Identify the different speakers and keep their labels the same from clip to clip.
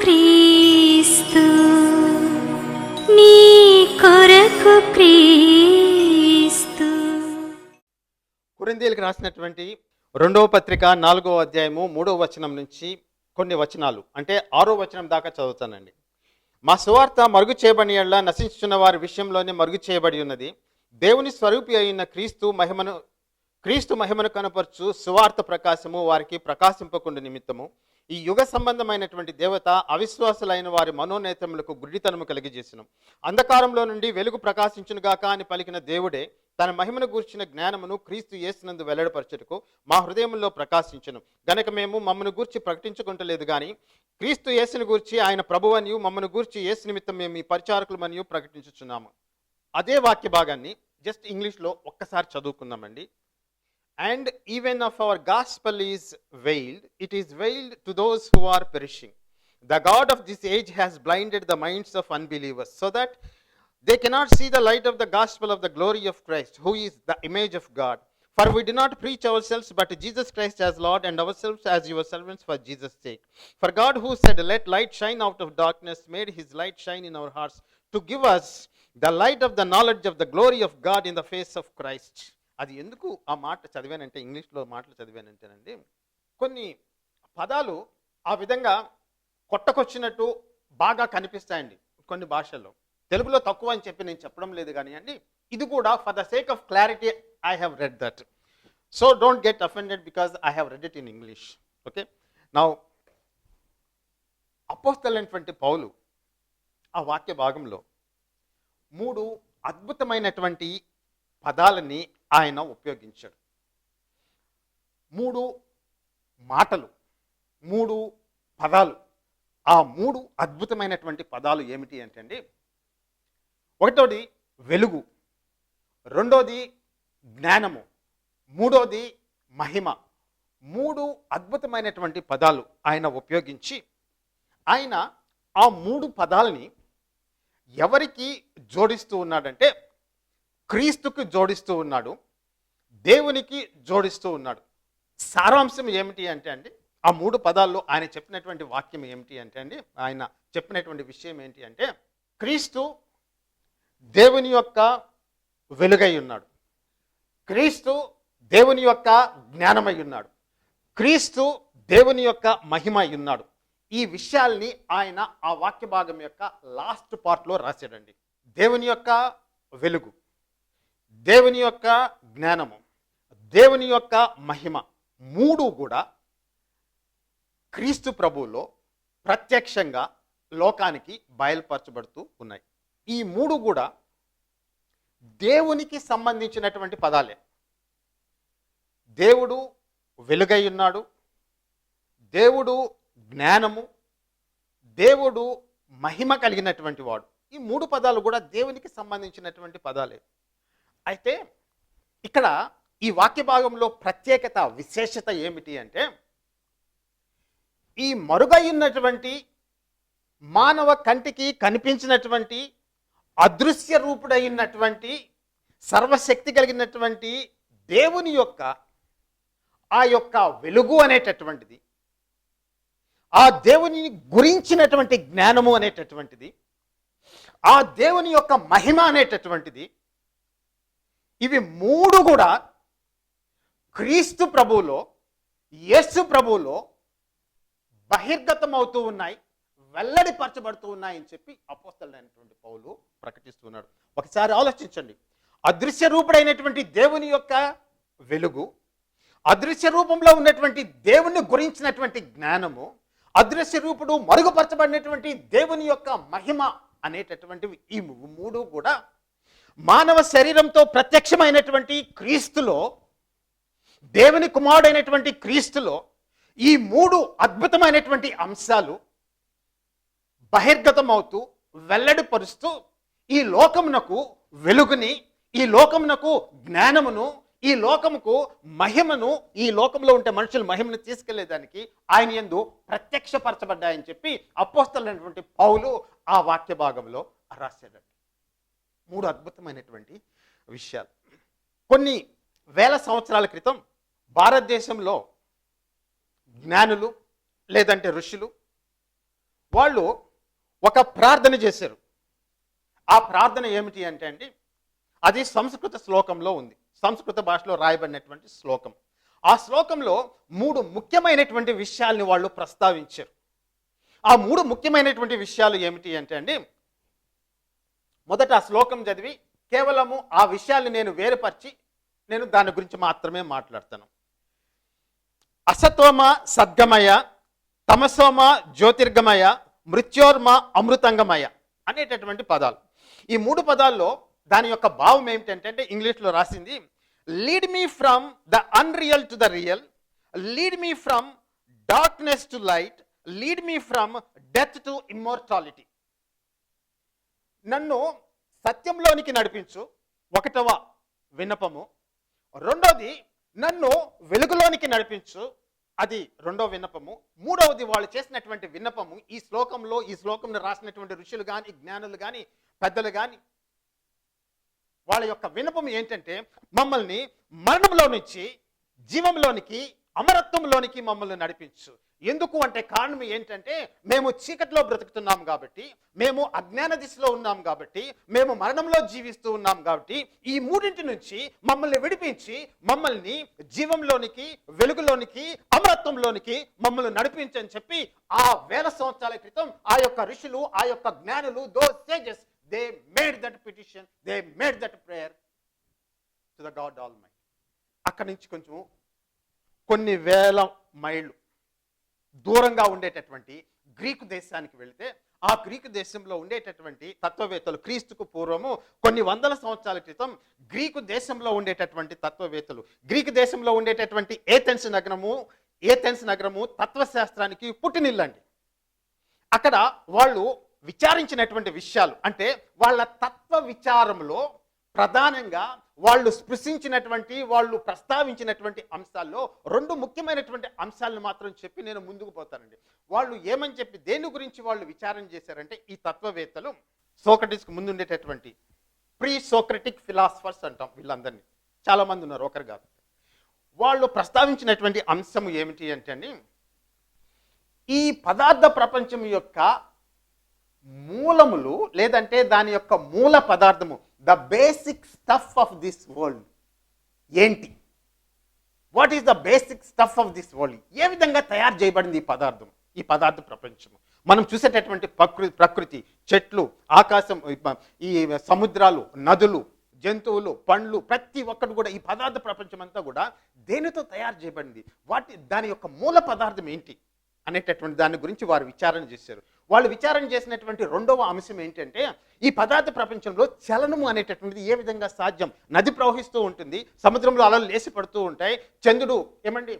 Speaker 1: క్రీస్తు నీ కొరకు క్రీస్తు.
Speaker 2: కురిందీలకు రాసినటువంటి రెండవ పత్రిక నాలుగవ అధ్యాయము మూడవ వచనం నుంచి కొన్ని వచనాలు. అంటే ఆరో వచనం దాకా చదువుతానండి. మా సువార్త మరుగు చేయబడి ఎడల వారి విషయంలోనే మరుగు చేయబడి ఉన్నది. దేవుని స్వరూపి అయిన క్రీస్తు మహిమను క్రీస్తు మహిమను కనపరచు సువార్త ప్రకాశము వారికి ప్రకాశింపకుండా నిమిత్తము. ఈ యుగ సంబంధమైనటువంటి దేవత అవిశ్వాసులైన వారి మనోనేతములకు గుడ్డితనము కలిగజేసిన. అంధకారంలో నుండి వెలుగు ప్రకాశించునుగాక అని పలికిన దేవుడే తన మహిమను గూర్చిన జ్ఞానమును క్రీస్తు యేసునందు వెల్లడపరచుటకు మా హృదయంలో ప్రకాశించను. గనక మేము మమ్మను గూర్చి ప్రకటించుకుంటలేదు కానీ క్రీస్తు యేసుని గూర్చి ఆయన ప్రభువనియు మమ్మను గూర్చి యేసు నిమిత్తం మేము ఈ పరిచారకులమనియు ప్రకటించుచున్నాము. అదే వాక్య భాగాన్ని జస్ట్ ఇంగ్లీష్లో ఒక్కసారి చదువుకుందామండి. And even of our gospel is veiled, it is veiled to those who are perishing. The God of this age has blinded the minds of unbelievers so that they cannot see the light of the gospel of the glory of Christ, who is the image of God. For we do not preach ourselves, but Jesus Christ as Lord, and ourselves as your servants for Jesus' sake. For God, who said, Let light shine out of darkness, made his light shine in our hearts to give us the light of the knowledge of the glory of God in the face of Christ. అది ఎందుకు ఆ మాట చదివానంటే ఇంగ్లీష్లో మాటలు చదివానంటేనండి కొన్ని పదాలు ఆ విధంగా కొట్టకొచ్చినట్టు బాగా కనిపిస్తాయండి కొన్ని భాషల్లో. తెలుగులో తక్కువ అని చెప్పి నేను చెప్పడం లేదు కానీ అండి ఇది కూడా for the sake of clarity I have read that so don't get offended because I have read it in English okay నా అపోస్తలైనటువంటి పౌలు ఆ వాక్య భాగంలో మూడు అద్భుతమైనటువంటి పదాలని ఆయన ఉపయోగించాడు. మూడు మాటలు మూడు పదాలు. ఆ మూడు అద్భుతమైనటువంటి పదాలు ఏమిటి అంటే అండి ఒకటోది వెలుగు రెండోది జ్ఞానము మూడోది మహిమ. మూడు అద్భుతమైనటువంటి పదాలు ఆయన ఉపయోగించి ఆయన ఆ మూడు పదాలని ఎవరికి జోడిస్తూ ఉన్నాడంటే క్రీస్తుకు జోడిస్తూ ఉన్నాడు. దేవునికి జోడిస్తూ ఉన్నాడు. సారాంశం ఏమిటి అంటే అండి ఆ మూడు పదాల్లో ఆయన చెప్పినటువంటి వాక్యం ఏమిటి అంటే అండి ఆయన చెప్పినటువంటి విషయం ఏంటి అంటే క్రీస్తు దేవుని యొక్క వెలుగై ఉన్నాడు. క్రీస్తు దేవుని యొక్క జ్ఞానమై ఉన్నాడు. క్రీస్తు దేవుని యొక్క మహిమ అయి ఉన్నాడు. ఈ విషయాల్ని ఆయన ఆ వాక్య భాగం యొక్క లాస్ట్ పార్ట్లో రాశాడండి. దేవుని యొక్క వెలుగు దేవుని యొక్క జ్ఞానము దేవుని యొక్క మహిమ మూడు కూడా క్రీస్తు ప్రభువులో ప్రత్యక్షంగా లోకానికి బయలుపరచబడుతూ ఉన్నాయి. ఈ మూడు కూడా దేవునికి సంబంధించినటువంటి పదాలే. దేవుడు వెలుగై ఉన్నాడు. దేవుడు జ్ఞానము. దేవుడు మహిమ కలిగినటువంటి వాడు. ఈ మూడు పదాలు కూడా దేవునికి సంబంధించినటువంటి పదాలే. అయితే ఇక్కడ ఈ వాక్య భాగంలో ప్రత్యేకత విశేషత ఏమిటి అంటే ఈ మరుగైనటువంటి మానవ కంటికి కనిపించినటువంటి అదృశ్య రూపుడైనటువంటి సర్వశక్తి కలిగినటువంటి దేవుని యొక్క ఆ యొక్క వెలుగు అనేటటువంటిది ఆ దేవుని గురించినటువంటి జ్ఞానము అనేటటువంటిది ఆ దేవుని యొక్క మహిమ అనేటటువంటిది ఇవి మూడు కూడా క్రీస్తు ప్రభువులో యేసు ప్రభువులో బహిర్గతం అవుతూ ఉన్నాయి వెల్లడిపరచబడుతూ ఉన్నాయని చెప్పి అపోస్తలైనటువంటి పౌలు ప్రకటిస్తున్నాడు. ఒకసారి ఆలోచించండి. అదృశ్య రూపుడైనటువంటి దేవుని యొక్క వెలుగు అదృశ్య రూపంలో ఉన్నటువంటి దేవుని గురించినటువంటి జ్ఞానము అదృశ్య రూపుడు మరుగుపరచబడినటువంటి దేవుని యొక్క మహిమ అనేటటువంటివి ఈ మూడు కూడా మానవ శరీరంతో ప్రత్యక్షమైనటువంటి క్రీస్తులో దేవుని కుమారుడైనటువంటి క్రీస్తులో ఈ మూడు అద్భుతమైనటువంటి అంశాలు బహిర్గతమవుతూ వెల్లడిపరుస్తూ ఈ లోకమునకు వెలుగుని ఈ లోకమునకు జ్ఞానమును ఈ లోకముకు మహిమను ఈ లోకంలో ఉంటే మనుషులు మహిమను తీసుకెళ్ళేదానికి ఆయన ఎందు ప్రత్యక్షపరచబడ్డాయని చెప్పి అపోస్తలైనటువంటి పౌలు ఆ వాక్య భాగంలో రాశాడు మూడు అద్భుతమైనటువంటి విషయాలు. కొన్ని వేల సంవత్సరాల క్రితం భారతదేశంలో జ్ఞానులు లేదంటే ఋషులు వాళ్ళు ఒక ప్రార్థన చేశారు. ఆ ప్రార్థన ఏమిటి అంటే అండి అది సంస్కృత శ్లోకంలో ఉంది. సంస్కృత భాషలో రాయబడినటువంటి శ్లోకం. ఆ శ్లోకంలో మూడు ముఖ్యమైనటువంటి విషయాల్ని వాళ్ళు ప్రస్తావించారు. ఆ మూడు ముఖ్యమైనటువంటి విషయాలు ఏమిటి అంటే అండి మొదట ఆ శ్లోకం చదివి కేవలము ఆ విషయాల్ని నేను వేరుపరిచి నేను దాని గురించి మాత్రమే మాట్లాడతాను. అసతోమ సద్గమయ తమసోమ జ్యోతిర్గమయ మృత్యోర్మ అమృతంగమయ అనేటటువంటి పదాలు. ఈ మూడు పదాల్లో దాని యొక్క భావం ఏమిటంటే ఇంగ్లీష్లో రాసింది lead me from the unreal to the real lead me from darkness to light lead me from death to immortality నన్ను సత్యంలోనికి నడిపించు ఒకటవ విన్నపము రెండోది నన్ను వెలుగులోనికి నడిపించు. అది రెండో విన్నపము. మూడవది వాళ్ళు చేసినటువంటి విన్నపము. ఈ శ్లోకంలో ఈ శ్లోకంలో రాసినటువంటి ఋషులు కానీ జ్ఞానులు కానీ పెద్దలు కానీ వాళ్ళ యొక్క విన్నపం ఏంటంటే మమ్మల్ని మరణంలో నుంచి జీవంలోనికి అమరత్వంలోనికి మమ్మల్ని నడిపించు. ఎందుకు అంటే కారణం ఏంటంటే మేము చీకట్లో బ్రతుకుతున్నాం కాబట్టి మేము అజ్ఞాన దిశలో ఉన్నాం కాబట్టి మేము మరణంలో జీవిస్తూ ఉన్నాం కాబట్టి ఈ మూడింటి నుంచి మమ్మల్ని విడిపించి మమ్మల్ని జీవంలోనికి వెలుగులోనికి అమరత్వంలోనికి మమ్మల్ని నడిపించని చెప్పి ఆ వేల సంవత్సరాల క్రితం ఆ యొక్క ఋషులు ఆ యొక్క జ్ఞానులు those sages they made that petition they made that prayer to the god almighty అక్కడి నుంచి కొంచెం కొన్ని వేల మైళ్ళు దూరంగా ఉండేటటువంటి గ్రీకు దేశానికి వెళితే ఆ గ్రీకు దేశంలో ఉండేటటువంటి తత్వవేత్తలు క్రీస్తుకు పూర్వము కొన్ని వందల సంవత్సరాల క్రితం గ్రీకు దేశంలో ఉండేటటువంటి తత్వవేత్తలు గ్రీకు దేశంలో ఉండేటటువంటి ఏథెన్స్ నగరము ఏథెన్స్ నగరము తత్వశాస్త్రానికి పుట్టినిల్లండి. అక్కడ వాళ్ళు విచారించినటువంటి విషయాలు అంటే వాళ్ళ తత్వ విచారంలో ప్రధానంగా వాళ్ళు స్పృశించినటువంటి వాళ్ళు ప్రస్తావించినటువంటి అంశాల్లో రెండు ముఖ్యమైనటువంటి అంశాలను మాత్రం చెప్పి నేను ముందుకు పోతానండి. వాళ్ళు ఏమని చెప్పి దేని గురించి వాళ్ళు విచారం చేశారంటే ఈ తత్వవేత్తలు సోక్రటిస్కి ముందు ఉండేటటువంటి ప్రీ సోక్రటిక్ ఫిలాసఫర్స్ అంటాం వీళ్ళందరినీ. చాలామంది ఉన్నారు ఒకరు కాదు. వాళ్ళు ప్రస్తావించినటువంటి అంశం ఏమిటి అంటే అండి ఈ పదార్థ ప్రపంచం యొక్క మూలములు లేదంటే దాని యొక్క మూల పదార్థము the basic stuff of this world ఏంటి? What is the basic stuff of this world ఏ విధంగా తయారు చేయబడింది ఈ పదార్థం? ఈ పదార్థ ప్రపంచం మనం చూసేటటువంటి ప్రకృతి ప్రకృతి చెట్లు ఆకాశం ఈ సముద్రాలు నదులు జంతువులు పండ్లు ప్రతి ఒక్కటి కూడా ఈ పదార్థ ప్రపంచం అంతా కూడా దేనితో తయారు చేయబడింది? వాటి దాని యొక్క మూల పదార్థం ఏంటి? అనేటటువంటి దాని గురించి వారు విచారణ చేశారు. వాళ్ళు విచారణ చేసినటువంటి రెండవ అంశం ఏంటంటే ఈ పదార్థ ప్రపంచంలో చలనము అనేటటువంటిది ఏ విధంగా సాధ్యం? నది ప్రవహిస్తూ ఉంటుంది సముద్రంలో అలలు లేసి పడుతూ ఉంటాయి చంద్రుడు ఏమండి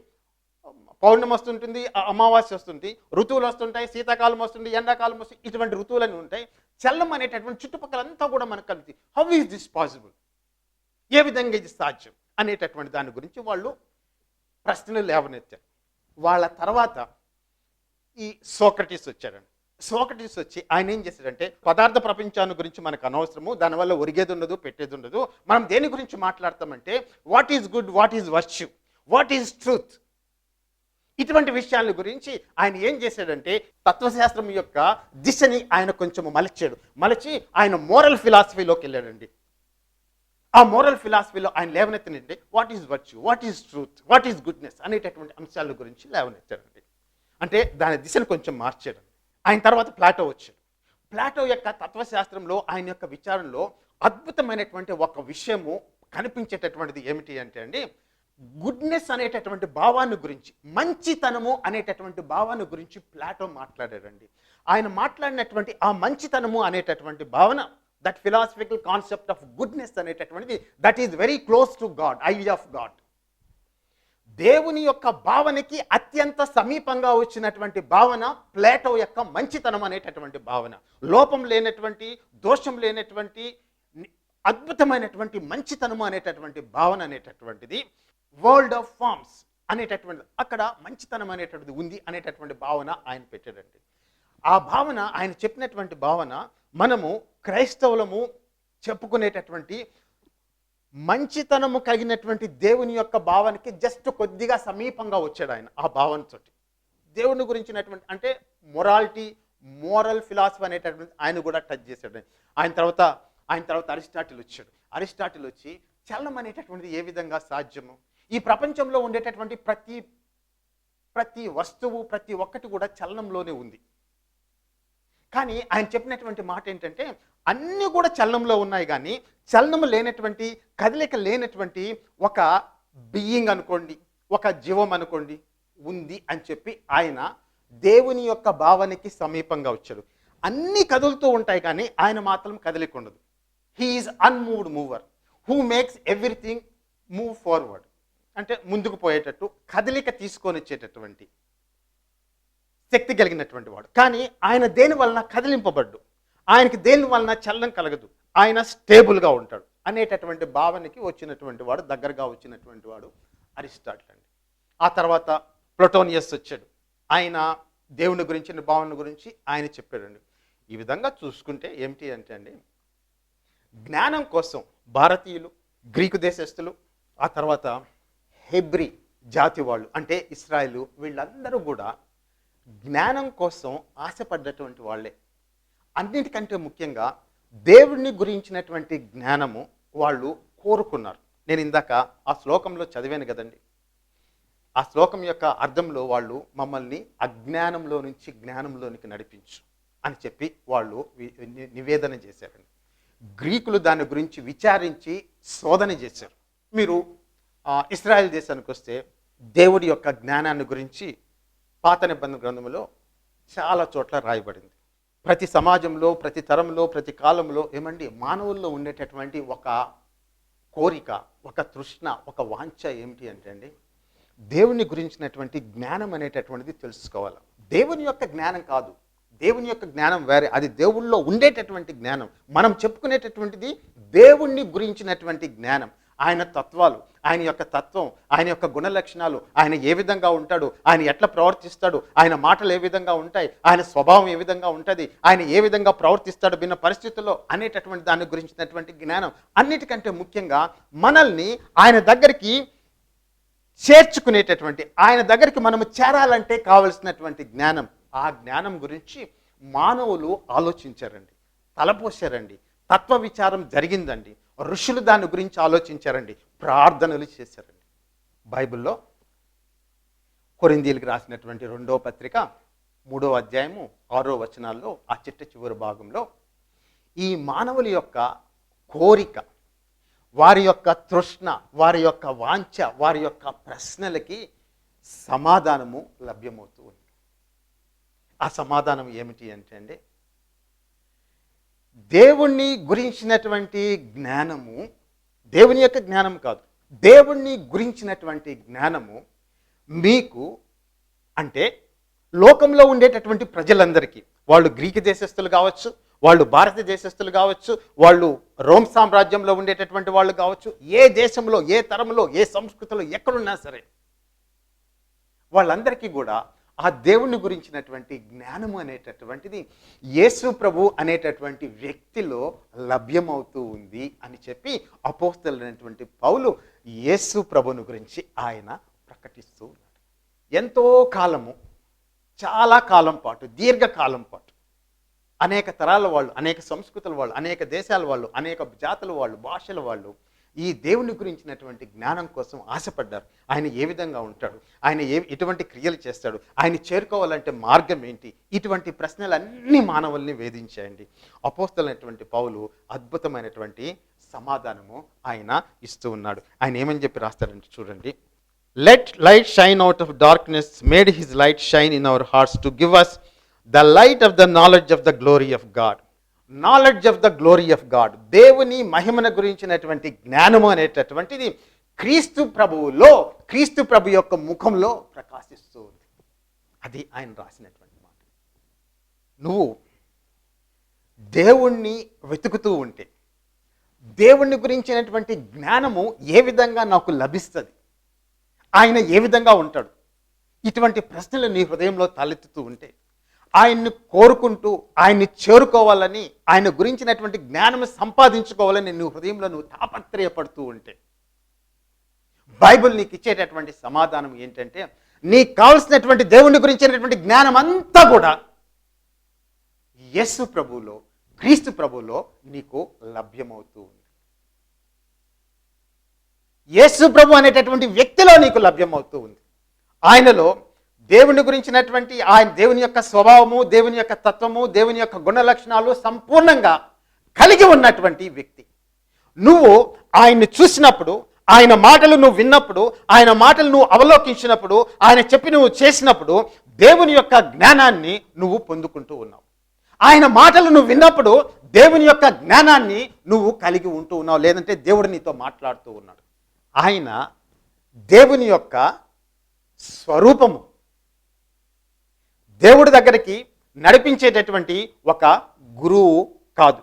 Speaker 2: పౌర్ణమి వస్తుంటుంది అమావాస్య వస్తుంది ఋతువులు వస్తుంటాయి శీతాకాలం వస్తుంది ఎండాకాలం వస్తుంది ఇటువంటి ఋతువులన్నీ ఉంటాయి. చలనం అనేటటువంటి చుట్టుపక్కలంతా కూడా మనకు కలుగుతుంది హౌ ఈస్ దిస్ పాసిబుల్ ఏ విధంగా ఇది సాధ్యం? అనేటటువంటి దాని గురించి వాళ్ళు ప్రశ్నలు లేవనెత్తారు. వాళ్ళ తర్వాత ఈ సోక్రటీస్ వచ్చారండి. సోక్రటీస్ వచ్చి ఆయన ఏం చేశాడంటే పదార్థ ప్రపంచాన్ని గురించి మనకు అనవసరము దానివల్ల ఒరిగేది ఉండదు పెట్టేది ఉండదు. మనం దేని గురించి మాట్లాడతామంటే what is good what is virtue what is truth ఇటువంటి విషయాల గురించి ఆయన ఏం చేశాడంటే తత్వశాస్త్రం యొక్క దిశని ఆయన కొంచెం మలచాడు. మలచి ఆయన మోరల్ ఫిలాసఫీలోకి వెళ్ళాడండి. ఆ మోరల్ ఫిలాసఫీలో ఆయన లేవనెత్తినంటే what is virtue what is truth what is goodness అనేటటువంటి అంశాల గురించి లేవనెత్తాడండి. అంటే దాని దిశను కొంచెం మార్చాడు ఆయన తర్వాత ప్లాటో వచ్చాడు. ప్లాటో యొక్క తత్వశాస్త్రంలో ఆయన యొక్క విచారంలో అద్భుతమైనటువంటి ఒక విషయము కనిపించేటటువంటిది ఏమిటి అంటే అండి గుడ్నెస్ అనేటటువంటి భావాన్ని గురించి మంచితనము అనేటటువంటి భావాన్ని గురించి ప్లాటో మాట్లాడాడండి. ఆయన మాట్లాడినటువంటి ఆ మంచితనము అనేటటువంటి భావన that philosophical concept of goodness అనేటటువంటిది that is very close to God I of God దేవుని యొక్క భావనకి అత్యంత సమీపంగా వచ్చినటువంటి భావన ప్లేటో యొక్క మంచితనం అనేటటువంటి భావన. లోపం లేనటువంటి దోషం లేనటువంటి అద్భుతమైనటువంటి మంచితనము అనేటటువంటి భావన అనేటటువంటిది. వరల్డ్ ఆఫ్ ఫార్మ్స్ అనేటటువంటిది అక్కడ మంచితనం అనేటటువంటిది ఉంది అనేటటువంటి భావన ఆయన పెట్టాడండి. ఆ భావన ఆయన చెప్పినటువంటి భావన మనము క్రైస్తవులము చెప్పుకునేటటువంటి మంచితనము కలిగినటువంటి దేవుని యొక్క భావానికి జస్ట్ కొద్దిగా సమీపంగా వచ్చాడు ఆయన ఆ భావనతోటి దేవుని గురించినటువంటి అంటే మొరాలిటీ మోరల్ ఫిలాసఫీ అనేటటువంటి ఆయన కూడా టచ్ చేశాడు. ఆయన తర్వాత ఆయన తర్వాత అరిస్టాటిల్ వచ్చాడు. అరిస్టాటిల్ వచ్చి చలనం అనేటటువంటిది ఏ విధంగా సాధ్యము? ఈ ప్రపంచంలో ఉండేటటువంటి ప్రతి ప్రతి వస్తువు ప్రతి ఒక్కటి కూడా చలనంలోనే ఉంది. కానీ ఆయన చెప్పినటువంటి మాట ఏంటంటే అన్నీ కూడా చలనంలో ఉన్నాయి కానీ చలనము లేనటువంటి కదలిక లేనటువంటి ఒక బియ్యింగ్ అనుకోండి ఒక జీవం అనుకోండి ఉంది అని చెప్పి ఆయన దేవుని యొక్క భావనకి సమీపంగా వచ్చాడు. అన్నీ కదులుతూ ఉంటాయి కానీ ఆయన మాత్రం కదలిక ఉండదు. He is unmoved mover who makes everything move forward అంటే ముందుకు పోయేటట్టు కదలిక తీసుకొని వచ్చేటటువంటి శక్తి కలిగినటువంటి వాడు. కానీ ఆయన దేని వలన కదిలింపబడ్డు? ఆయనకి దేని వలన చల్లం కలగదు? ఆయన స్టేబుల్గా ఉంటాడు. అనేటటువంటి భావనకి వచ్చినటువంటి వాడు దగ్గరగా వచ్చినటువంటి వాడు అరిస్టాటిల్ అండి. ఆ తర్వాత ప్లొటోనియస్ వచ్చాడు. ఆయన దేవుని గురించిన భావన గురించి ఆయన చెప్పాడండి. ఈ విధంగా చూసుకుంటే ఏమిటి అంటే అండి జ్ఞానం కోసం భారతీయులు గ్రీకు దేశస్థులు ఆ తర్వాత హెబ్రి జాతి వాళ్ళు అంటే ఇస్రాయిలు వీళ్ళందరూ కూడా జ్ఞానం కోసం ఆశపడ్డటువంటి వాళ్ళే. అన్నిటికంటే ముఖ్యంగా దేవుణ్ణి గురించినటువంటి జ్ఞానము వాళ్ళు కోరుకున్నారు. నేను ఇందాక ఆ శ్లోకంలో చదివాను కదండి. ఆ శ్లోకం యొక్క అర్థంలో వాళ్ళు మమ్మల్ని అజ్ఞానంలో నుంచి జ్ఞానంలోనికి నడిపించు అని చెప్పి వాళ్ళు నివేదన చేశారండి. గ్రీకులు దాని గురించి విచారించి శోధన చేశారు. మీరు ఇస్రాయల్ దేశానికి వస్తే దేవుడి యొక్క జ్ఞానాన్ని గురించి పాత నిబంధన గ్రంథంలో చాలా చోట్ల రాయబడింది. ప్రతి సమాజంలో ప్రతి తరంలో ప్రతి కాలంలో ఏమండి మానవుల్లో ఉండేటటువంటి ఒక కోరిక ఒక తృష్ణ ఒక వాంఛ ఏమిటి అంటే అండి దేవుని గురించినటువంటి జ్ఞానం అనేటటువంటిది తెలుసుకోవాలి. దేవుని యొక్క జ్ఞానం కాదు. దేవుని యొక్క జ్ఞానం వేరే. అది దేవుళ్ళో ఉండేటటువంటి జ్ఞానం. మనం చెప్పుకునేటటువంటిది దేవుణ్ణి గురించినటువంటి జ్ఞానం. ఆయన తత్వాలు ఆయన యొక్క తత్వం ఆయన యొక్క గుణ లక్షణాలు ఆయన ఏ విధంగా ఉంటాడు ఆయన ఎట్లా ప్రవర్తిస్తాడు ఆయన మాటలు ఏ విధంగా ఉంటాయి ఆయన స్వభావం ఏ విధంగా ఉంటుంది ఆయన ఏ విధంగా ప్రవర్తిస్తాడు భిన్న పరిస్థితుల్లో అనేటటువంటి దాని గురించినటువంటి జ్ఞానం అన్నిటికంటే ముఖ్యంగా మనల్ని ఆయన దగ్గరికి చేర్చుకునేటటువంటి ఆయన దగ్గరికి మనము చేరాలంటే కావలసినటువంటి జ్ఞానం. ఆ జ్ఞానం గురించి మానవులు ఆలోచించారండి తలపోసారండి తత్వ విచారం జరిగిందండి. ఋషులు దాని గురించి ఆలోచించారండి. ప్రార్థనలు చేశారండి. బైబిల్లో కొరిందీలకు రాసినటువంటి రెండో పత్రిక మూడో అధ్యాయము ఆరో వచనాల్లో ఆ చిట్ట చివరి భాగంలో ఈ మానవుల యొక్క కోరిక వారి యొక్క తృష్ణ వారి యొక్క వాంఛ వారి యొక్క ప్రశ్నలకి సమాధానము లభ్యమవుతూ ఉంది. ఆ సమాధానం ఏమిటి అంటే అండి దేవుణ్ణి గురించినటువంటి జ్ఞానము దేవుని యొక్క జ్ఞానం కాదు. దేవుణ్ణి గురించినటువంటి జ్ఞానము మీకు అంటే లోకంలో ఉండేటటువంటి ప్రజలందరికీ. వాళ్ళు గ్రీకు దేశస్తులు కావచ్చు వాళ్ళు భారతదేశస్తులు కావచ్చు వాళ్ళు రోమ్ సామ్రాజ్యంలో ఉండేటటువంటి వాళ్ళు కావచ్చు ఏ దేశంలో ఏ తరంలో ఏ సంస్కృతిలో ఎక్కడున్నా సరే వాళ్ళందరికీ కూడా ఆ దేవుని గురించినటువంటి జ్ఞానము అనేటటువంటిది యేసు ప్రభు అనేటటువంటి వ్యక్తిలో లభ్యమవుతూ ఉంది అని చెప్పి అపోస్తలైనటువంటి పౌలు యేసు ప్రభుని గురించి ఆయన ప్రకటిస్తూ ఉన్నాడు. ఎంతో కాలము చాలా కాలం పాటు దీర్ఘకాలం పాటు అనేక తరాల వాళ్ళు అనేక సంస్కృతుల వాళ్ళు అనేక దేశాల వాళ్ళు అనేక జాతుల వాళ్ళు భాషల వాళ్ళు ఈ దేవుని గురించినటువంటి జ్ఞానం కోసం ఆశపడ్డారు. ఆయన ఏ విధంగా ఉంటాడు? ఆయన ఏ ఎటువంటి క్రియలు చేస్తాడు? ఆయన చేరుకోవాలంటే మార్గం ఏంటి? ఇటువంటి ప్రశ్నలన్నీ మానవుల్ని వేధించాయండి. అపోస్తలైనటువంటి పౌలు అద్భుతమైనటువంటి సమాధానము ఆయన ఇస్తూ ఉన్నాడు. ఆయన ఏమని చెప్పి రాస్తారంటే చూడండి. Let light shine out of darkness made his light shine in our hearts to give us the light of the knowledge of the glory of God knowledge of the glory of God దేవుని మహిమన గురించినటువంటి జ్ఞానము అనేటటువంటిది క్రీస్తు ప్రభువులో క్రీస్తు ప్రభు యొక్క ముఖంలో ప్రకాశిస్తూ ఉంది అది ఆయన రాసినటువంటి మాట. నువ్వు దేవుణ్ణి వెతుకుతూ ఉంటే దేవుణ్ణి గురించినటువంటి జ్ఞానము ఏ విధంగా నాకు లభిస్తుంది? ఆయన ఏ విధంగా ఉంటాడు? ఇటువంటి ప్రశ్నలు నీ హృదయంలో తలెత్తుతూ ఉంటే ఆయన్ని కోరుకుంటూ ఆయన్ని చేరుకోవాలని ఆయన గురించినటువంటి జ్ఞానం సంపాదించుకోవాలని నువ్వు హృదయంలో నువ్వు తాపత్రయపడుతూ ఉంటే బైబిల్ నీకు ఇచ్చేటటువంటి సమాధానం ఏంటంటే నీకు కావలసినటువంటి దేవుని గురించినటువంటి జ్ఞానం అంతా కూడా యస్సు ప్రభువులో క్రీస్తు ప్రభువులో నీకు లభ్యమవుతూ ఉంది. యేసు ప్రభు అనేటటువంటి వ్యక్తిలో నీకు లభ్యమవుతూ ఉంది. ఆయనలో దేవుని గురించినటువంటి ఆయన దేవుని యొక్క స్వభావము దేవుని యొక్క తత్వము దేవుని యొక్క గుణ లక్షణాలు సంపూర్ణంగా కలిగి ఉన్నటువంటి వ్యక్తి. నువ్వు ఆయన్ని చూసినప్పుడు ఆయన మాటలు నువ్వు విన్నప్పుడు ఆయన మాటలు నువ్వు అవలోకించినప్పుడు ఆయన చెప్పి నువ్వు చేసినప్పుడు దేవుని యొక్క జ్ఞానాన్ని నువ్వు పొందుకుంటూ ఉన్నావు. ఆయన మాటలు నువ్వు విన్నప్పుడు దేవుని యొక్క జ్ఞానాన్ని నువ్వు కలిగి ఉంటూ ఉన్నావు. లేదంటే దేవుడు నీతో మాట్లాడుతూ ఉన్నాడు. ఆయన దేవుని యొక్క స్వరూపము దేవుడి దగ్గరికి నడిపించేటటువంటి ఒక గురువు కాదు.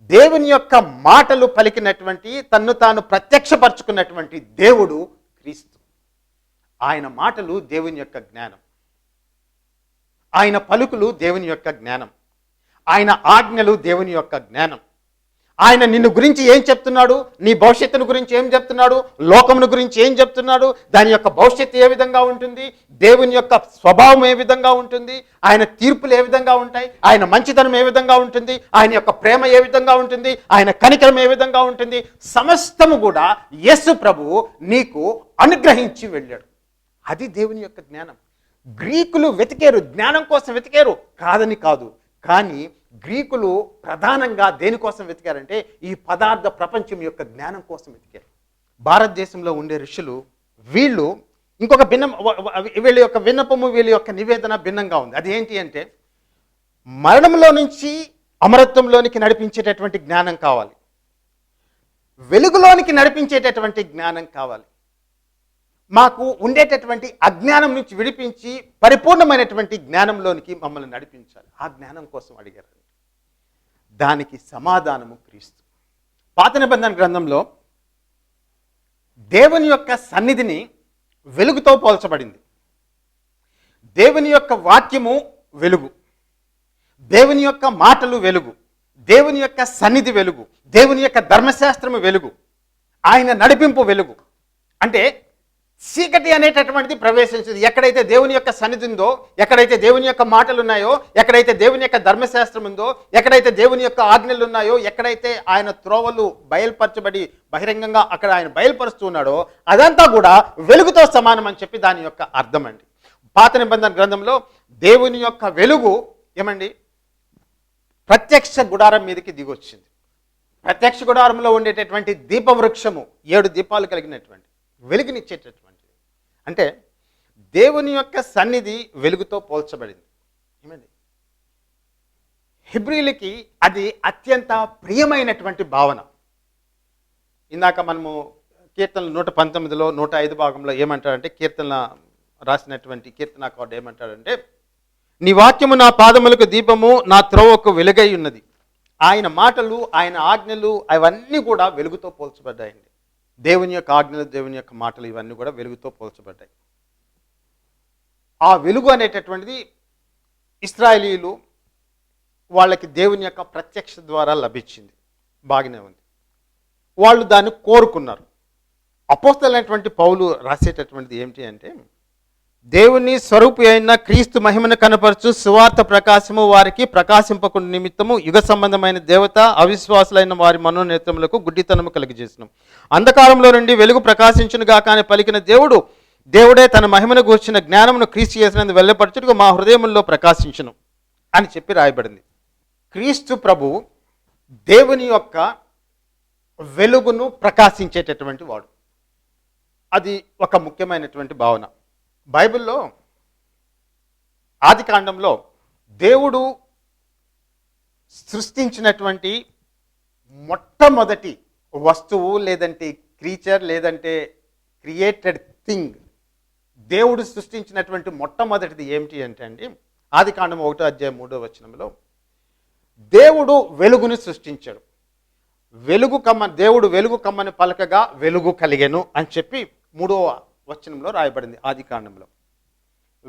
Speaker 2: దేవుని యొక్క మాటలు పలికినటువంటి తన్ను తాను ప్రత్యక్షపరచుకున్నటువంటి దేవుడు క్రీస్తు. ఆయన మాటలు దేవుని యొక్క జ్ఞానం. ఆయన పలుకులు దేవుని యొక్క జ్ఞానం. ఆయన ఆజ్ఞలు దేవుని యొక్క జ్ఞానం. ఆయన నిన్ను గురించి ఏం చెప్తున్నాడు? నీ భవిష్యత్తును గురించి ఏం చెప్తున్నాడు? లోకమును గురించి ఏం చెప్తున్నాడు? దాని యొక్క భవిష్యత్తు ఏ విధంగా ఉంటుంది? దేవుని యొక్క స్వభావం ఏ విధంగా ఉంటుంది? ఆయన తీర్పులు ఏ విధంగా ఉంటాయి? ఆయన మంచితనం ఏ విధంగా ఉంటుంది? ఆయన యొక్క ప్రేమ ఏ విధంగా ఉంటుంది? ఆయన కనికరం ఏ విధంగా ఉంటుంది? సమస్తము కూడా యేసు ప్రభువు నీకు అనుగ్రహించి వెళ్ళాడు. అది దేవుని యొక్క జ్ఞానం. గ్రీకులు వెతికారు జ్ఞానం కోసం వెతికారు. కాదని కాదు. కానీ గ్రీకులు ప్రధానంగా దేనికోసం వెతికారంటే ఈ పదార్థ ప్రపంచం యొక్క జ్ఞానం కోసం వెతికారు. భారతదేశంలో ఉండే ఋషులు వీళ్ళు ఇంకొక భిన్న వీళ్ళ యొక్క విన్నపము వీళ్ళ యొక్క నివేదన భిన్నంగా ఉంది. అది ఏంటి అంటే మరణంలో నుంచి అమరత్వంలోనికి నడిపించేటటువంటి జ్ఞానం కావాలి. వెలుగులోనికి నడిపించేటటువంటి జ్ఞానం కావాలి. మాకు ఉండేటటువంటి అజ్ఞానం నుంచి విడిపించి పరిపూర్ణమైనటువంటి జ్ఞానంలోనికి మమ్మల్ని నడిపించాలి. ఆ జ్ఞానం కోసం అడిగారు. దానికి సమాధానము క్రీస్తు. పాత నిబంధన గ్రంథంలో దేవుని యొక్క సన్నిధిని వెలుగుతో పోల్చబడింది. దేవుని యొక్క వాక్యము వెలుగు. దేవుని యొక్క మాటలు వెలుగు. దేవుని యొక్క సన్నిధి వెలుగు. దేవుని యొక్క ధర్మశాస్త్రము వెలుగు. ఆయన నడిపింపు వెలుగు. అంటే చీకటి అనేటటువంటిది ప్రవేశించింది. ఎక్కడైతే దేవుని యొక్క సన్నిధి ఉందో ఎక్కడైతే దేవుని యొక్క మాటలు ఉన్నాయో ఎక్కడైతే దేవుని యొక్క ధర్మశాస్త్రం ఉందో ఎక్కడైతే దేవుని యొక్క ఆజ్ఞలు ఉన్నాయో ఎక్కడైతే ఆయన త్రోవలు బయలుపరచబడి బహిరంగంగా అక్కడ ఆయన బయలుపరుస్తున్నాడో అదంతా కూడా వెలుగుతో సమానం అని చెప్పి దాని యొక్క అర్థం అండి. పాత నిబంధన గ్రంథంలో దేవుని యొక్క వెలుగు ఏమండి? ప్రత్యక్ష గుడారం మీదకి దిగొచ్చింది. ప్రత్యక్ష గుడారంలో ఉండేటటువంటి దీపవృక్షము ఏడు దీపాలు కలిగినటువంటి వెలుగునిచ్చేటటువంటి అంటే దేవుని యొక్క సన్నిధి వెలుగుతో పోల్చబడింది. ఏమండి హిబ్రిలకి అది అత్యంత ప్రియమైనటువంటి భావన. ఇందాక మనము కీర్తనలు నూట పంతొమ్మిదిలో నూట ఐదు భాగంలో ఏమంటాడంటే కీర్తన రాసినటువంటి కీర్తనాకారుడు ఏమంటాడంటే నీ వాక్యము నా పాదములకు దీపము నా త్రోవకు వెలుగై ఉన్నది. ఆయన మాటలు ఆయన ఆజ్ఞలు అవన్నీ కూడా వెలుగుతో పోల్చబడ్డాయండి. దేవుని యొక్క ఆజ్ఞలు దేవుని యొక్క మాటలు ఇవన్నీ కూడా వెలుగుతో పోల్చబడ్డాయి. ఆ వెలుగు అనేటటువంటిది ఇస్రాయలీలు వాళ్ళకి దేవుని యొక్క ప్రత్యక్ష ద్వారా లభించింది. బాగానే ఉంది. వాళ్ళు దాన్ని కోరుకున్నారు. అపోస్తలైనటువంటి పౌలు రాసేటటువంటిది ఏమిటి అంటే దేవుని స్వరూపి అయిన క్రీస్తు మహిమను కనపరచు సువార్త ప్రకాశము వారికి ప్రకాశింపకు నిమిత్తము యుగ సంబంధమైన దేవత అవిశ్వాసులైన వారి మనోనేత్రములకు గుడ్డితనము కలిగజేసిన. అంధకారంలో నుండి వెలుగు ప్రకాశించునుగా కానీ పలికిన దేవుడు దేవుడే తన మహిమను గూర్చిన జ్ఞానమును క్రీస్తు చేసినందు వెళ్ళపరచుటకు మా హృదయముల్లో ప్రకాశించును అని చెప్పి రాయబడింది. క్రీస్తు ప్రభు దేవుని యొక్క వెలుగును ప్రకాశించేటటువంటి వాడు. అది ఒక ముఖ్యమైనటువంటి భావన. బైబిల్లో ఆది కాండంలో దేవుడు సృష్టించినటువంటి మొట్టమొదటి వస్తువు లేదంటే క్రీచర్ లేదంటే క్రియేటెడ్ థింగ్ దేవుడు సృష్టించినటువంటి మొట్టమొదటిది ఏమిటి అంటే అండి ఆది కాండం ఒకటో అధ్యాయం మూడో వచనంలో దేవుడు వెలుగుని సృష్టించాడు. వెలుగు కమ్మ దేవుడు వెలుగు కమ్మని పలకగా వెలుగు కలిగెను అని చెప్పి మూడో వచనంలో రాయబడింది ఆది కాండంలో.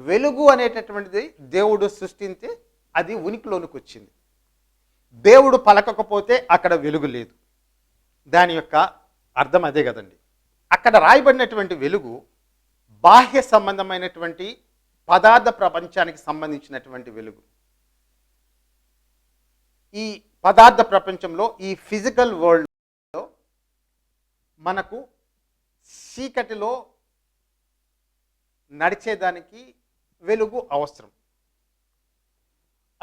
Speaker 2: వెలుగు అనేటటువంటిది దేవుడు సృష్టించి అది ఉనికిలోనికి వచ్చింది దేవుడు పలకకపోతే అక్కడ వెలుగు లేదు. దాని యొక్క అర్థం అదే కదండి. అక్కడ రాయబడినటువంటి వెలుగు బాహ్య సంబంధమైనటువంటి పదార్థ ప్రపంచానికి సంబంధించినటువంటి వెలుగు. ఈ పదార్థ ప్రపంచంలో ఈ ఫిజికల్ వరల్డ్లో మనకు చీకటిలో నడిచేదానికి వెలుగు అవసరం.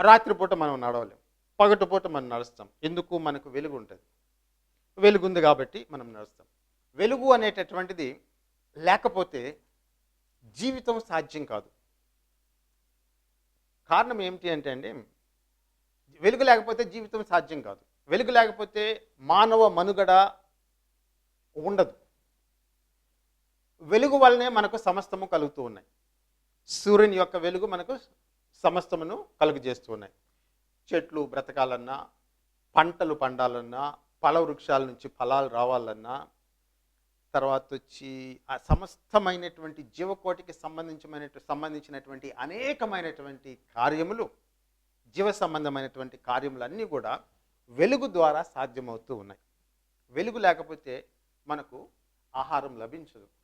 Speaker 2: రాత్రిపూట మనం నడవలేం. పగటిపూట మనం నడుస్తాం. ఎందుకు? మనకు వెలుగు ఉంటుంది వెలుగు ఉంది కాబట్టి మనం నడుస్తాం. వెలుగు అనేటటువంటిది లేకపోతే జీవితం సాధ్యం కాదు. కారణం ఏమిటి అంటే అండి వెలుగు లేకపోతే జీవితం సాధ్యం కాదు. వెలుగు లేకపోతే మానవ మనుగడ ఉండదు. వెలుగు వల్లనే మనకు సమస్తము కలుగుతూ ఉన్నాయి. సూర్యుని యొక్క వెలుగు మనకు సమస్తమును కలుగజేస్తూ ఉన్నాయి. చెట్లు బ్రతకాలన్నా పంటలు పండాలన్నా ఫల వృక్షాల నుంచి ఫలాలు రావాలన్నా తర్వాత వచ్చి ఆ సమస్తమైనటువంటి జీవకోటికి సంబంధించిన సంబంధించినటువంటి అనేకమైనటువంటి కార్యములు జీవ సంబంధమైనటువంటి కార్యములన్నీ కూడా వెలుగు ద్వారా సాధ్యమవుతూ ఉన్నాయి. వెలుగు లేకపోతే మనకు ఆహారం లభించదు.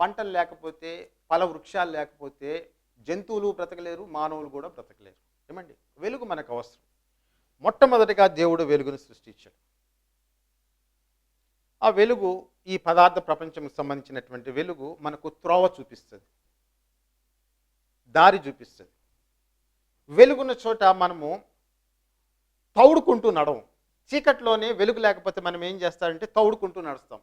Speaker 2: పంటలు లేకపోతే ఫల వృక్షాలు లేకపోతే జంతువులు బ్రతకలేరు మానవులు కూడా బ్రతకలేరు. ఏమండి? వెలుగు మనకు అవసరం. మొట్టమొదటిగా దేవుడు వెలుగును సృష్టించాడు. ఆ వెలుగు ఈ పదార్థ ప్రపంచంకి సంబంధించినటువంటి వెలుగు మనకు త్రోవ చూపిస్తుంది. దారి చూపిస్తుంది. వెలుగున్న చోట మనము తౌడుకుంటూ నడవం. చీకట్లోనే వెలుగు లేకపోతే మనం ఏం చేస్తారంటే తౌడుకుంటూ నడుస్తాం.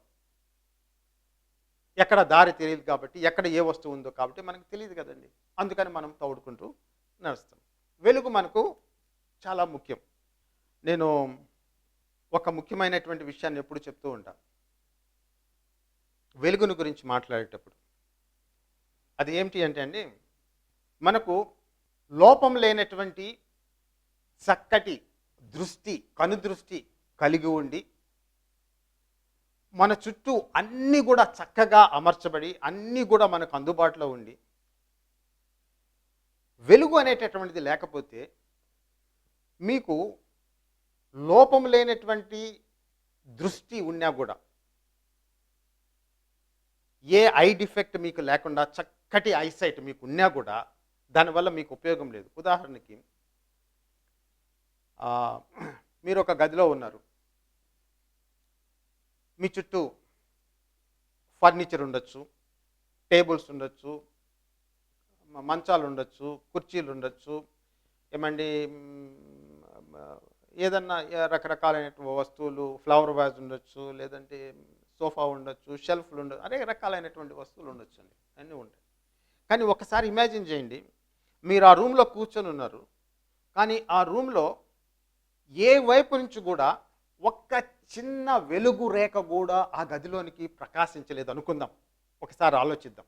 Speaker 2: ఎక్కడ దారి తెలియదు కాబట్టి ఎక్కడ ఏ వస్తువు ఉందో కాబట్టి మనకు తెలియదు కదండి. అందుకని మనం తోడుకుంటూ నడుస్తాం. వెలుగు మనకు చాలా ముఖ్యం. నేను ఒక ముఖ్యమైనటువంటి విషయాన్ని ఎప్పుడు చెప్తూ ఉంటాను వెలుగును గురించి మాట్లాడేటప్పుడు. అది ఏమిటి అంటే అండి మనకు లోపం లేనటువంటి చక్కటి దృష్టి కనుదృష్టి కలిగి ఉండి మన చుట్టూ అన్నీ కూడా చక్కగా అమర్చబడి అన్నీ కూడా మనకు అందుబాటులో ఉండి వెలుగు అనేటటువంటిది లేకపోతే మీకు లోపం లేనటువంటి దృష్టి ఉన్నా కూడా ఏ ఐ డిఫెక్ట్ మీకు లేకుండా చక్కటి ఐసైట్ మీకు ఉన్నా కూడా దానివల్ల మీకు ఉపయోగం లేదు. ఉదాహరణకి మీరు ఒక గదిలో ఉన్నారు. మీ చుట్టూ ఫర్నిచర్ ఉండొచ్చు టేబుల్స్ ఉండొచ్చు మంచాలు ఉండొచ్చు కుర్చీలు ఉండొచ్చు ఏమండి ఏదన్నా రకరకాలైన వస్తువులు ఫ్లవర్ వాజ్ ఉండొచ్చు లేదంటే సోఫా ఉండొచ్చు షెల్ఫ్లు ఉండొచ్చు అనేక రకాలైనటువంటి వస్తువులు ఉండొచ్చు అండి అన్నీ ఉంటాయి. కానీ ఒకసారి ఇమాజిన్ చేయండి మీరు ఆ రూమ్లో కూర్చొని ఉన్నారు కానీ ఆ రూమ్లో ఏ వైపు నుంచి కూడా ఒక్క చిన్న వెలుగు రేఖ కూడా ఆ గదిలోనికి ప్రకాశించలేదు అనుకుందాం. ఒకసారి ఆలోచిద్దాం.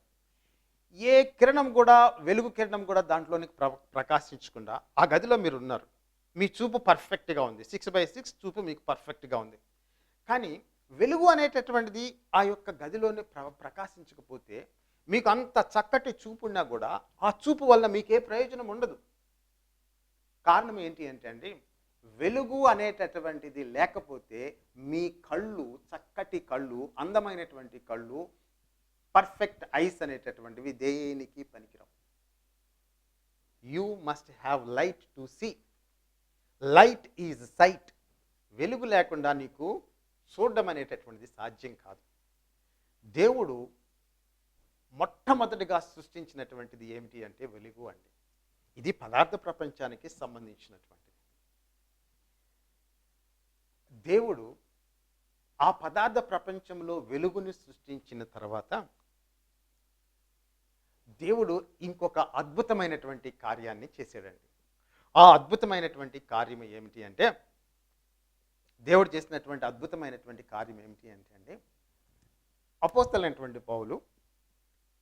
Speaker 2: ఏ కిరణం కూడా వెలుగు కిరణం కూడా దాంట్లోనికి ప్ర ప్రకాశించకుండా ఆ గదిలో మీరు ఉన్నారు మీ చూపు పర్ఫెక్ట్గా ఉంది. సిక్స్ బై సిక్స్ చూపు మీకు పర్ఫెక్ట్గా ఉంది. కానీ వెలుగు అనేటటువంటిది ఆ యొక్క గదిలోనే ప్ర ప్రకాశించకపోతే మీకు అంత చక్కటి చూపు ఉన్నా కూడా ఆ చూపు వల్ల మీకే ప్రయోజనం ఉండదు. కారణం ఏంటి అంటే అండి వెలుగు అనేటటువంటిది లేకపోతే మీ కళ్ళు చక్కటి కళ్ళు అందమైనటువంటి కళ్ళు పర్ఫెక్ట్ ఐస్ అనేటటువంటివి దేనికి పనికిరావు. You must have light to see light is sight వెలుగు లేకుండా నీకు చూడడం అనేటటువంటిది సాధ్యం కాదు. దేవుడు మొట్టమొదటిగా సృష్టించినటువంటిది ఏమిటి అంటే వెలుగు అండి. ఇది పదార్థ ప్రపంచానికి సంబంధించినటువంటి దేవుడు ఆ పదార్థ ప్రపంచంలో వెలుగుని సృష్టించిన తర్వాత దేవుడు ఇంకొక అద్భుతమైనటువంటి కార్యాన్ని చేశాడండి. ఆ అద్భుతమైనటువంటి కార్యం ఏమిటి అంటే దేవుడు చేసినటువంటి అద్భుతమైనటువంటి కార్యం ఏమిటి అంటే అండి అపోస్తలైనటువంటి పౌలు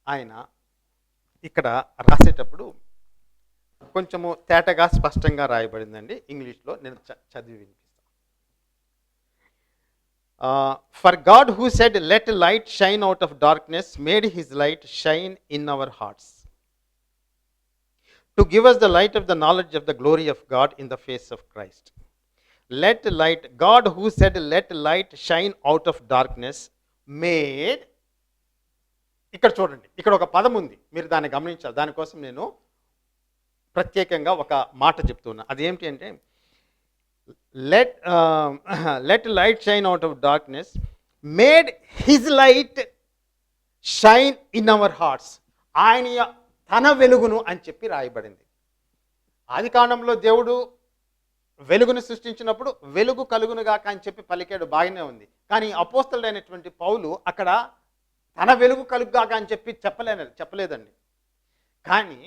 Speaker 2: ఆయన ఇక్కడ రాసేటప్పుడు కొంచెము తేటగా స్పష్టంగా రాయబడిందండి ఇంగ్లీష్లో నేను చ- చదివి వినిపిస్తాను for God who said let light shine out of darkness made his light shine in our hearts to give us the light of the knowledge of the glory of God in the face of Christ let light God who said let light shine out of darkness made ఇక్కడ చూడండి ఇక్కడ ఒక పదం ఉంది. మీరు దాన్ని గమనించాలి. దానికోసం నేను ప్రత్యేకంగా ఒక మాట చెప్తున్నా. అదేమిటి అంటే let let light shine out of darkness made his light shine in our hearts ఆయన తన వెలుగును అని చెప్పి రాయబడింది. ఆది కాండంలో దేవుడు వెలుగును సృష్టించినప్పుడు వెలుగు కలుగునుగాక అని చెప్పి పలికాడు బాగానే ఉంది. కానీ అపోస్తలైనటువంటి పౌలు అక్కడ తన వెలుగు కలుగుగాక అని చెప్పి చెప్పలేన చెప్పలేదండి. కానీ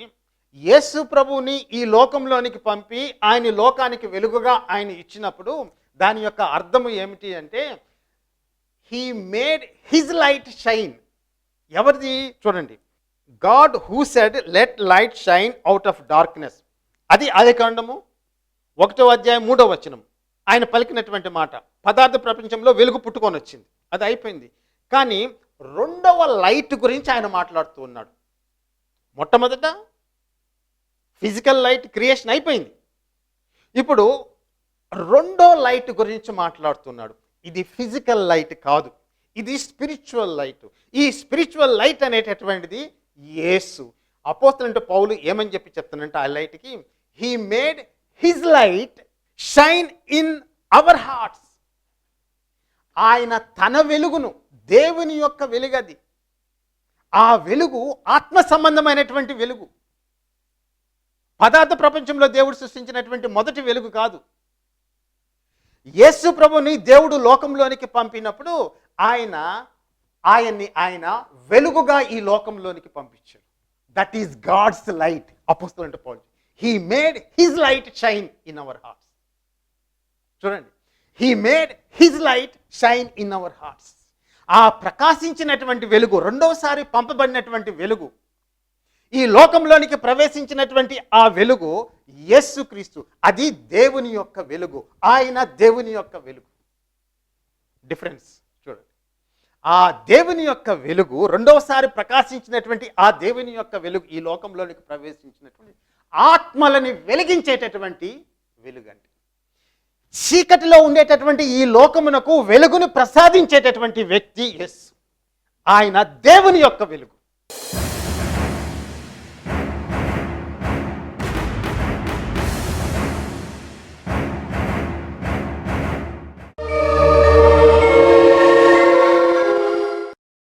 Speaker 2: యేసు ప్రభువుని ఈ లోకంలోనికి పంపి ఆయన లోకానికి వెలుగుగా ఆయన ఇచ్చినప్పుడు దాని యొక్క అర్థము ఏమిటి అంటే he made his light shine ఎవరిది? చూడండి. God who said let light shine out of darkness అది అదే కాండము? ఒకటో అధ్యాయం మూడో వచనం ఆయన పలికినటువంటి మాట పదార్థ ప్రపంచంలో వెలుగు పుట్టుకొని వచ్చింది. అది అయిపోయింది. కానీ రెండవ లైట్ గురించి ఆయన మాట్లాడుతూ ఉన్నాడు. మొట్టమొదట ఫిజికల్ లైట్ క్రియేషన్ అయిపోయింది. ఇప్పుడు రెండో లైట్ గురించి మాట్లాడుతున్నాడు. ఇది ఫిజికల్ లైట్ కాదు. ఇది స్పిరిచువల్ లైట్. ఈ స్పిరిచువల్ లైట్ అనేటటువంటిది యేసు. అపోస్తులంటే పౌలు ఏమని చెప్పి చెప్తానంటే ఆ లైట్కి he made his light shine in our hearts ఆయన తన వెలుగును దేవుని యొక్క వెలుగది. ఆ వెలుగు ఆత్మ సంబంధమైనటువంటి వెలుగు. పదార్థ ప్రపంచంలో దేవుడు సృష్టించినటువంటి మొదటి వెలుగు కాదు. యేసు ప్రభుని దేవుడు లోకంలోనికి పంపినప్పుడు ఆయన ఆయన్ని ఆయన వెలుగుగా ఈ లోకంలోనికి పంపించాడు. దట్ ఈస్ గాడ్స్ లైట్ అపుస్తలు అంటే Paul. He made his light shine in our hearts చూడండి. He made his light shine in our hearts ఆ ప్రకాశించినటువంటి వెలుగు రెండవసారి పంపబడినటువంటి వెలుగు ఈ లోకంలోనికి ప్రవేశించినటువంటి ఆ వెలుగు యేసుక్రీస్తు. అది దేవుని యొక్క వెలుగు. ఆయన దేవుని యొక్క వెలుగు. డిఫరెన్స్ చూడండి. ఆ దేవుని యొక్క వెలుగు రెండవసారి ప్రకాశించినటువంటి ఆ దేవుని యొక్క వెలుగు ఈ లోకంలోనికి ప్రవేశించినటువంటి ఆత్మలని వెలిగించేటటువంటి వెలుగు అండి చీకటిలో ఉండేటటువంటి ఈ లోకమునకు వెలుగును ప్రసాదించేటటువంటి వ్యక్తి ఎస్ ఆయన దేవుని యొక్క వెలుగు.